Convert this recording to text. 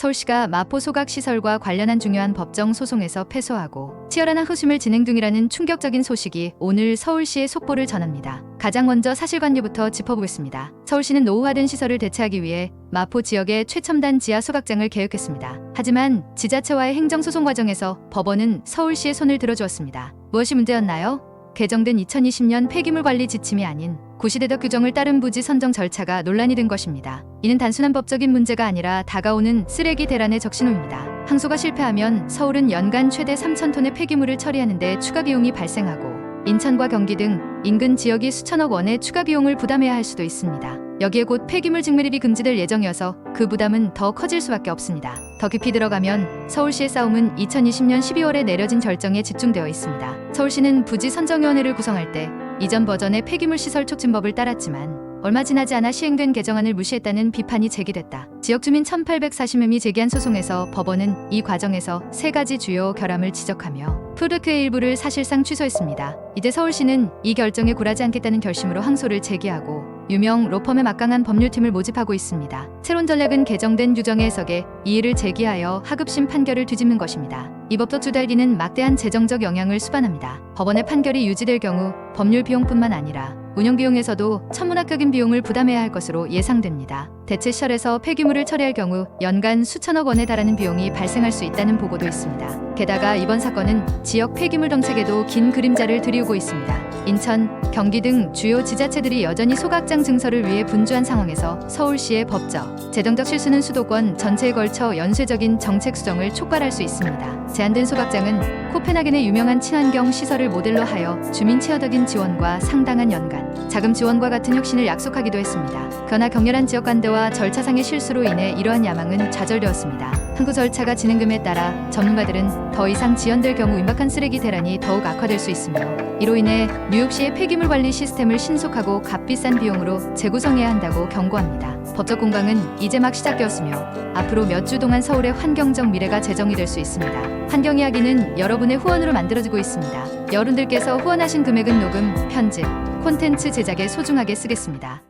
서울시가 마포 소각 시설과 관련한 중요한 법정 소송에서 패소하고 치열한 항소심을 진행 중이라는 충격적인 소식이 오늘 서울시의 속보를 전합니다. 가장 먼저 사실관계부터 짚어보겠습니다. 서울시는 노후화된 시설을 대체하기 위해 마포 지역의 최첨단 지하 소각장을 계획했습니다. 하지만 지자체와의 행정소송 과정에서 법원은 서울시의 손을 들어주었습니다. 무엇이 문제였나요? 개정된 2020년 폐기물 관리 지침이 아닌 구시대적 규정을 따른 부지 선정 절차가 논란이 된 것입니다. 이는 단순한 법적인 문제가 아니라 다가오는 쓰레기 대란의 적신호입니다. 항소가 실패하면 서울은 연간 최대 3,000톤의 폐기물을 처리하는데 추가 비용이 발생하고 인천과 경기 등 인근 지역이 수천억 원의 추가 비용을 부담해야 할 수도 있습니다. 여기에 곧 폐기물 직매립이 금지될 예정이어서 그 부담은 더 커질 수밖에 없습니다. 더 깊이 들어가면 서울시의 싸움은 2020년 12월에 내려진 결정에 집중되어 있습니다. 서울시는 부지 선정위원회를 구성할 때 이전 버전의 폐기물 시설 촉진법을 따랐지만 얼마 지나지 않아 시행된 개정안을 무시했다는 비판이 제기됐다. 지역 주민 1,840명이 제기한 소송에서 법원은 이 과정에서 세 가지 주요 결함을 지적하며 프로젝트의 일부를 사실상 취소했습니다. 이제 서울시는 이 결정에 굴하지 않겠다는 결심으로 항소를 제기하고 유명 로펌의 막강한 법률팀을 모집하고 있습니다. 새로운 전략은 개정된 규정의 해석에 이의를 제기하여 하급심 판결을 뒤집는 것입니다. 이 법도 주달리는 막대한 재정적 영향을 수반합니다. 법원의 판결이 유지될 경우 법률 비용뿐만 아니라 운영 비용에서도 천문학적인 비용을 부담해야 할 것으로 예상됩니다. 대체 시설에서 폐기물을 처리할 경우 연간 수천억 원에 달하는 비용이 발생할 수 있다는 보고도 있습니다. 게다가 이번 사건은 지역 폐기물 정책에도 긴 그림자를 들이우고 있습니다. 인천, 경기 등 주요 지자체들이 여전히 소각장 증설을 위해 분주한 상황에서 서울시의 법적, 재정적 실수는 수도권 전체에 걸쳐 연쇄적인 정책 수정을 촉발할 수 있습니다. 제한된 소각장은 코펜하겐의 유명한 친환경 시설을 모델로 하여 주민 체어적인 지원과 상당한 연간, 자금 지원과 같은 혁신을 약속하기도 했습니다. 그러나 격렬한 지역 관대와 절차상의 실수로 인해 이러한 야망은 좌절되었습니다. 항구 절차가 진행됨에 따라 전문가들은 더 이상 지연될 경우 임박한 쓰레기 대란이 더욱 악화될 수 있으며 이로 인해 뉴욕시의 폐기물 관리 시스템을 신속하고 값비싼 비용으로 재구성해야 한다고 경고합니다. 법적 공방은 이제 막 시작되었으며 앞으로 몇 주 동안 서울의 환경적 미래가 제정이 될 수 있습니다. 환경 이야기는 여러분의 후원으로 만들어지고 있습니다. 여러분들께서 후원하신 금액은 녹음, 편집, 콘텐츠 제작에 소중하게 쓰겠습니다.